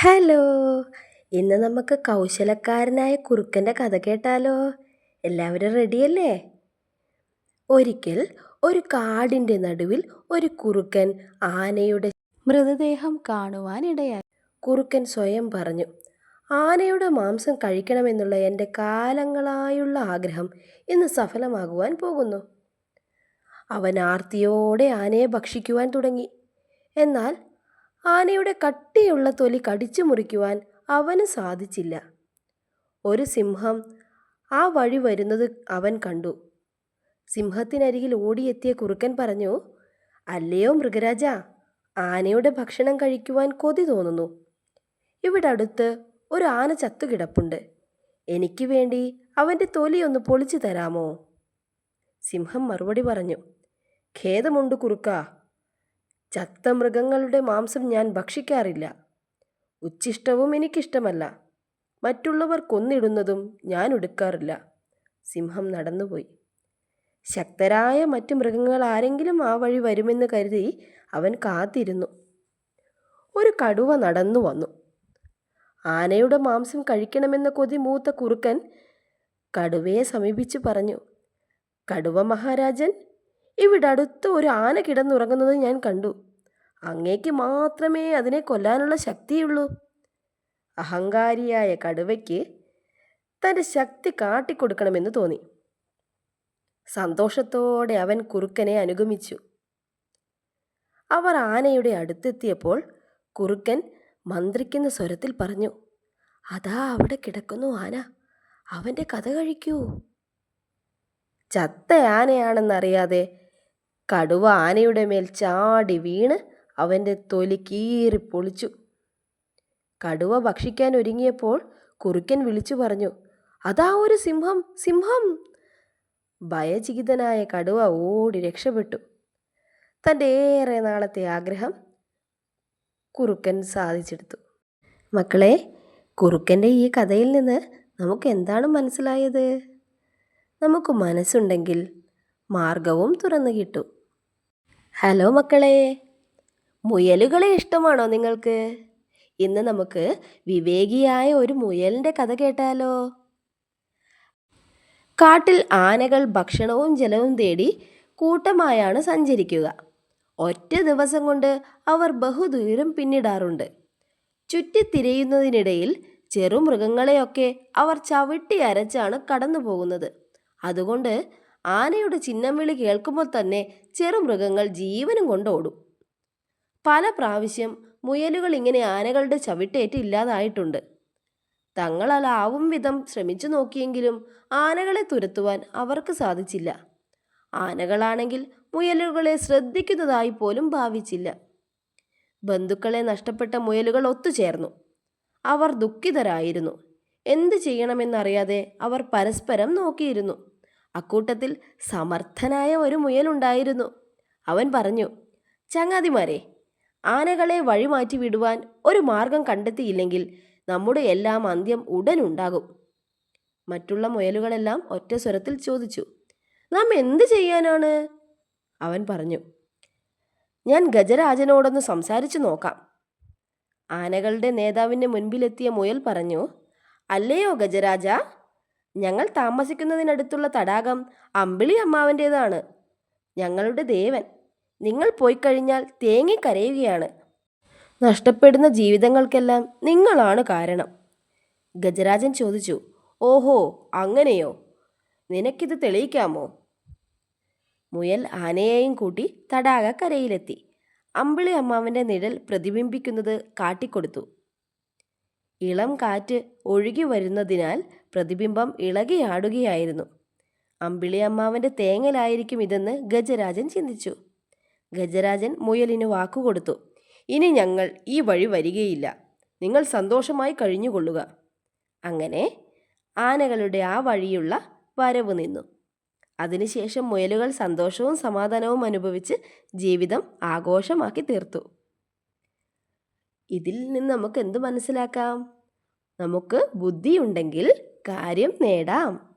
Hello. ഇന്ന് നമുക്ക് കൗശലക്കാരനായ കുറുക്കന്റെ കഥ കേട്ടാലോ? എല്ലാവരും റെഡിയല്ലേ ഒരിക്കൽ ഒരു കാടിന്റെ നടുവിൽ ഒരു കുറുക്കൻ ആനയുടെ മൃതദേഹം കാണുവാനിടയായി കുറുക്കൻ സ്വയം പറഞ്ഞു ആനയുടെ മാംസം കഴിക്കണമെന്നുള്ള എന്റെ കാലങ്ങളായുള്ള ആഗ്രഹം ഇന്ന് സഫലമാകുവാൻ പോകുന്നു. അവൻ ആർത്തിയോടെ ആനയെ ഭക്ഷിക്കുവാൻ തുടങ്ങി. എന്നാൽ ആനയുടെ കട്ടിയുള്ള തൊലി കടിച്ചു മുറിക്കുവാൻ അവന് സാധിച്ചില്ല. ഒരു സിംഹം ആ വഴി വരുന്നത് അവൻ കണ്ടു. സിംഹത്തിനരികിൽ ഓടിയെത്തിയ കുറുക്കൻ പറഞ്ഞു അല്ലയോ മൃഗരാജ ആനയുടെ ഭക്ഷണം കഴിക്കുവാൻ കൊതി തോന്നുന്നു. ഇവിടെ അടുത്ത് ഒരു ആന ചത്തുകിടപ്പുണ്ട് എനിക്ക് വേണ്ടി അവന്റെ തൊലി ഒന്ന് പൊളിച്ചു തരാമോ? സിംഹം മറുപടി പറഞ്ഞു ഖേദമുണ്ട് കുറുക്ക ചത്ത മൃഗങ്ങളുടെ മാംസം ഞാൻ ഭക്ഷിക്കാറില്ല. ഉച്ചിഷ്ടവും എനിക്കിഷ്ടമല്ല. മറ്റുള്ളവർ കൊന്നിടുന്നതും ഞാൻ എടുക്കാറില്ല. സിംഹം നടന്നുപോയി. ശക്തരായ മറ്റു മൃഗങ്ങൾ ആരെങ്കിലും ആ വഴി വരുമെന്ന് കരുതി അവൻ കാത്തിരുന്നു. ഒരു കടുവ നടന്നു വന്നു. ആനയുടെ മാംസം കഴിക്കണമെന്ന കൊതി മൂത്ത കുറുക്കൻ കടുവയെ സമീപിച്ചു പറഞ്ഞു കടുവ മഹാരാജൻ ഇവിടെ അടുത്ത് ഒരു ആന കിടന്നുറങ്ങുന്നത് ഞാൻ കണ്ടു. അങ്ങേക്ക് മാത്രമേ അതിനെ കൊല്ലാനുള്ള ശക്തിയുള്ളൂ. അഹങ്കാരിയായ കടുവയ്ക്ക് തന്റെ ശക്തി കാട്ടിക്കൊടുക്കണമെന്ന് തോന്നി. സന്തോഷത്തോടെ അവൻ കുറുക്കനെ അനുഗമിച്ചു. അവർ ആനയുടെ അടുത്തെത്തിയപ്പോൾ കുറുക്കൻ മന്ത്രിക്കുന്ന സ്വരത്തിൽ പറഞ്ഞു അതാ അവിടെ കിടക്കുന്നു ആന അവന്റെ കഥ കഴിക്കൂ. ചത്ത ആനയാണെന്നറിയാതെ കടുവ ആനയുടെ മേൽ ചാടി വീണ് അവന്റെ തൊലി കീറി പൊളിച്ചു. കടുവ ഭക്ഷിക്കാൻ ഒരുങ്ങിയപ്പോൾ കുറുക്കൻ വിളിച്ചു പറഞ്ഞു അതാ ഒരു സിംഹം സിംഹം! ഭയചികിതനായ കടുവ ഓടി രക്ഷപ്പെട്ടു. തന്റെ ഏറെ നാളത്തെ ആഗ്രഹം കുറുക്കൻ സാധിച്ചെടുത്തു. മക്കളെ കുറുക്കന്റെ ഈ കഥയിൽ നിന്ന് നമുക്ക് എന്താണ് മനസ്സിലായത്? നമുക്ക് മനസ്സുണ്ടെങ്കിൽ മാർഗവും തുറന്നു കിട്ടും. ഹലോ മക്കളെ. മുയലുകളെ ഇഷ്ടമാണോ നിങ്ങൾക്ക്? ഇന്ന് നമുക്ക് വിവേകിയായ ഒരു മുയലിന്റെ കഥ കേട്ടാലോ. കാട്ടിൽ ആനകൾ ഭക്ഷണവും ജലവും തേടി കൂട്ടമായാണ് സഞ്ചരിക്കുക. ഒറ്റ ദിവസം കൊണ്ട് അവർ ബഹുദൂരം പിന്നിടാറുണ്ട്. ചുറ്റിത്തിരയുന്നതിനിടയിൽ ചെറുമൃഗങ്ങളെയൊക്കെ അവർ ചവിട്ടി അരച്ചാണ് കടന്നു പോകുന്നത് അതുകൊണ്ട് ആനയുടെ ചിഹ്നം വിളി കേൾക്കുമ്പോൾ തന്നെ ചെറുമൃഗങ്ങൾ ജീവനും കൊണ്ട് ഓടും. പല പ്രാവശ്യം മുയലുകൾ ഇങ്ങനെ ആനകളുടെ ചവിട്ടേറ്റ് ഇല്ലാതായിട്ടുണ്ട്. തങ്ങളാലാവും വിധം ശ്രമിച്ചു നോക്കിയെങ്കിലും ആനകളെ തുരത്തുവാൻ അവർക്ക് സാധിച്ചില്ല. ആനകളാണെങ്കിൽ മുയലുകളെ ശ്രദ്ധിക്കുന്നതായി പോലും ഭാവിച്ചില്ല. ബന്ധുക്കളെ നഷ്ടപ്പെട്ട മുയലുകൾ ഒത്തുചേർന്നു. അവർ ദുഃഖിതരായിരുന്നു. എന്തു ചെയ്യണമെന്നറിയാതെ അവർ പരസ്പരം നോക്കിയിരുന്നു. അക്കൂട്ടത്തിൽ സമർത്ഥനായ ഒരു മുയലുണ്ടായിരുന്നു. അവൻ പറഞ്ഞു ചങ്ങാതിമാരെ ആനകളെ വഴിമാറ്റി വിടുവാൻ ഒരു മാർഗം കണ്ടെത്തിയില്ലെങ്കിൽ നമ്മുടെ എല്ലാം അന്ത്യം ഉടൻ ഉണ്ടാകും. മറ്റുള്ള മുയലുകളെല്ലാം ഒറ്റ സ്വരത്തിൽ ചോദിച്ചു നാം എന്ത് ചെയ്യാനാണ്? അവൻ പറഞ്ഞു ഞാൻ ഗജരാജനോടൊന്ന് സംസാരിച്ചു നോക്കാം. ആനകളുടെ നേതാവിന്റെ മുൻപിലെത്തിയ മുയൽ പറഞ്ഞു അല്ലയോ ഗജരാജ ഞങ്ങൾ താമസിക്കുന്നതിനടുത്തുള്ള തടാകം അമ്പിളി അമ്മാവന്റേതാണ്. ഞങ്ങളുടെ ദേവൻ നിങ്ങൾ പോയി കഴിഞ്ഞാൽ തേങ്ങി കരയുകയാണ്. നഷ്ടപ്പെടുന്ന ജീവിതങ്ങൾക്കെല്ലാം നിങ്ങളാണ് കാരണം. ഗജരാജൻ ചോദിച്ചു ഓഹോ അങ്ങനെയോ? നിനക്കിത് തെളിയിക്കാമോ? മുയൽ ആനയെയും കൂട്ടി തടാക കരയിലെത്തി അമ്പിളി അമ്മാവന്റെ നിഴൽ പ്രതിബിംബിക്കുന്നത് കാട്ടിക്കൊടുത്തു. ഇളം കാറ്റ് ഒഴുകി വരുന്നതിനാൽ പ്രതിബിംബം ഇളകിയാടുകയായിരുന്നു. അമ്പിളി അമ്മാവന്റെ തേങ്ങലായിരിക്കും ഇതെന്ന് ഗജരാജൻ ചിന്തിച്ചു. ഗജരാജൻ മുയലിന് വാക്കുകൊടുത്തു ഇനി ഞങ്ങൾ ഈ വഴി വരികയില്ല. നിങ്ങൾ സന്തോഷമായി കഴിഞ്ഞുകൊള്ളുക. അങ്ങനെ ആനകളുടെ ആ വഴിയുള്ള വരവ് നിന്നു. അതിനുശേഷം മുയലുകൾ സന്തോഷവും സമാധാനവും അനുഭവിച്ച് ജീവിതം ആഘോഷമാക്കി തീർത്തു. ഇതിൽ നിന്ന് നമുക്ക് എന്ത് മനസ്സിലാക്കാം? നമുക്ക് ബുദ്ധിയുണ്ടെങ്കിൽ കാര്യം നേടാം.